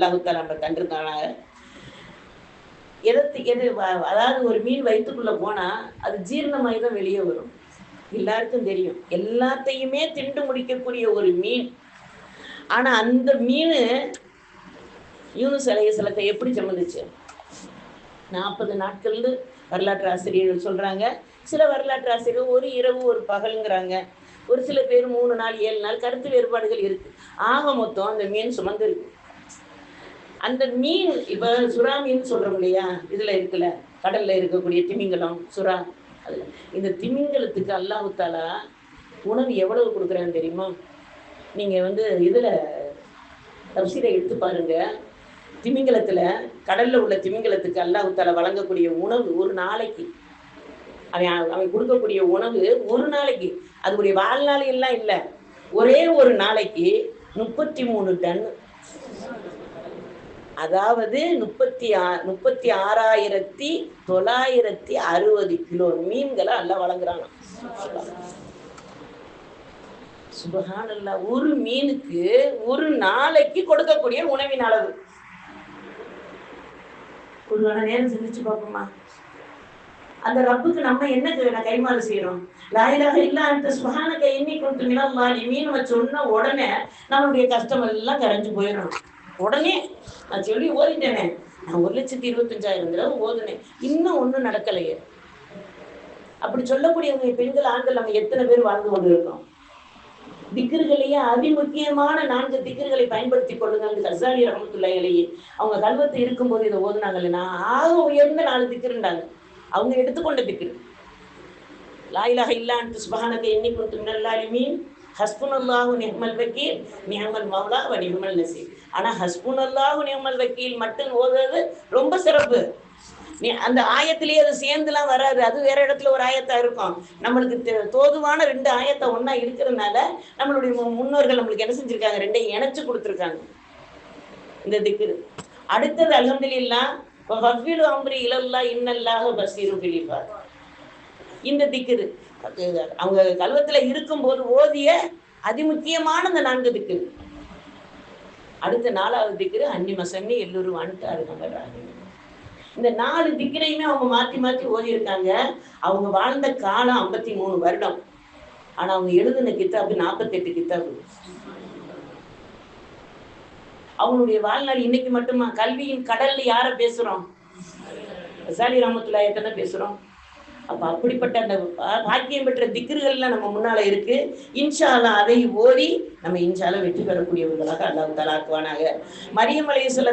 அல்லாஹுத்தா நம்ம தந்திருக்காங்க எதத்து எது வ- அதாவது ஒரு மீன் வயிற்றுக்குள்ள போனா அது ஜீரணமாகி தான் வெளியே வரும். எல்லாருக்கும் தெரியும். எல்லாத்தையுமே திண்டு முடிக்கக்கூடிய ஒரு மீன். ஆனா அந்த மீன் யூனுஸ் அலையசலத்தை எப்படி சம்மந்துச்சு நாற்பது நாட்கள்னு வரலாற்று ஆசிரியர்கள் சொல்றாங்க. சில வரலாற்று ஆசிரியர்கள் ஒரு இரவு ஒரு பகலுங்கிறாங்க. ஒரு சில பேர் மூணு நாள் ஏழு நாள் கருத்து வேறுபாடுகள் இருக்கு. ஆக மொத்தம் அந்த மீன் சுமந்து அந்த மீன் இப்ப சுறா மீன் சொல்றோம் இல்லையா? இதுல இருக்குல்ல கடல்ல இருக்கக்கூடிய திமிங்கலம் சுறா. அதில் இந்த திமிங்கலத்துக்கு அல்லாவுத்தாலா உணவு எவ்வளவு கொடுக்குறான்னு தெரியுமா? நீங்க வந்து இதுல தப்சீரை எடுத்து பாருங்க. திமிங்கலத்துல கடல்ல உள்ள திமிங்கலத்துக்கு அல்லாவுத்தாலா வழங்கக்கூடிய உணவு ஒரு நாளைக்கு. அவன் அவன் கொடுக்கக்கூடிய உணவு ஒரு நாளைக்கு. அதுடைய வாழ்நாள் எல்லாம் இல்லை. ஒரே ஒரு நாளைக்கு முப்பத்தி மூணு டன் அதாவது முப்பத்தி ஆ முப்பத்தி ஆறாயிரத்தி தொள்ளாயிரத்தி அறுபது கிலோ மீன்களை அல்ல வழங்குறாங்க சுபஹானல்லா ஒரு மீனுக்கு ஒரு நாளைக்கு கொடுக்கக்கூடிய உணவின் அளவு. ஒரு மணி நேரம் சிந்திச்சு பார்ப்போமா? அந்த ரப்புக்கு நம்ம என்ன கைமாறு செய்யறோம். லாயிலாக இல்ல அந்த சுகானக்க எண்ணி கொடுத்தீங்கன்னா மிளவாளி மீன் வச்சு உடனே நம்மளுடைய கஷ்டம் எல்லாம் கரைஞ்சு போயிடணும். உடனே நான் சொல்லி ஓதிட்டேனே. நான் ஒரு லட்சத்தி இருபத்தஞ்சாயிரம் தடவை ஓதுனேன். இன்னும் ஒன்றும் நடக்கலையே. அப்படி சொல்லக்கூடியவங்க பெண்கள் ஆண்கள் நம்ம எத்தனை பேர் வாழ்ந்து கொண்டிருக்கோம்? திக்கர்களையே அதிமுக்கியமான நான்கு திக்கர்களை பயன்படுத்தி கொள்ளுங்கள் கசாலி ரஹமத்துல்லாஹி அவங்க கல்வத்து இருக்கும்போது இதை ஓதுனாங்கல்ல. நான் ஆக உயர்ந்த நாலு திக்கிருந்தாங்க அவங்க எடுத்துக்கொண்ட திக்ரு. லாயிலாக இல்லான்ட்டு சுபகானத்தை எண்ணி கொண்டு ஹஸ்புன் அல்லாஹு நிஹ்மல் வக்கீல் நிஹ்மல் மௌலா வ நிஹ்மல் நசீர். ஆனா ஹஸ்புனல்லாஹு நிஹ்மல் வக்கீல் மட்டும் ஓதுறது ரொம்ப சிறப்பு. நீ அந்த ஆயத்திலேயே அது சேர்ந்துலாம் வராது. அது வேற இடத்துல ஒரு ஆயத்தா இருக்கும். நம்மளுக்கு தோதுவான ரெண்டு ஆயத்தை ஒன்னா இருக்கிறதுனால நம்மளுடைய மு- முன்னோர்கள் நம்மளுக்கு என்ன செஞ்சிருக்காங்க? ரெண்டையும் இணைச்சு கொடுத்துருக்காங்க. இந்த திக்கு அடுத்தது அல்ஹம்துலில்லா வஃபிலு அம்ரி இலல்லா இன்னல்லாக பசீரும் பிலிபார் இந்த திக்ரு அவங்க கல்வத்துல இருக்கும்போது ஓதிய அதிமுக்கியமான இந்த நான்கு திக்ரு அடுத்த நாலாவது திக்ரு அன்னி எல்லோரும் வந்துட்டாரு இந்த நாலு திக்கிரையுமே அவங்க மாத்தி மாத்தி ஓதியிருக்காங்க. அவங்க வாழ்ந்த காலம் ஐம்பத்தி மூணு வருடம். ஆனா அவங்க எழுதின கித்தாபு நாற்பத்தெட்டு கித்தாபு. அவங்களுடைய வாழ்நாள் இன்னைக்கு மட்டுமா? கல்வியின் கடல்ல யார பேசுறோம்? சாலி ராமத்துல தான் பேசுறோம். அப்போ அப்படிப்பட்ட அந்த பாக்கியம் பெற்ற திக்ருகள்லாம் நம்ம முன்னால இருக்கு. இன்ஷாலா அதை ஓதி நம்ம இன்ஷாலா வெற்றி பெறக்கூடியவர்களாக அல்லாஹ் தலாக்குவானாக மரியம் சொல்ல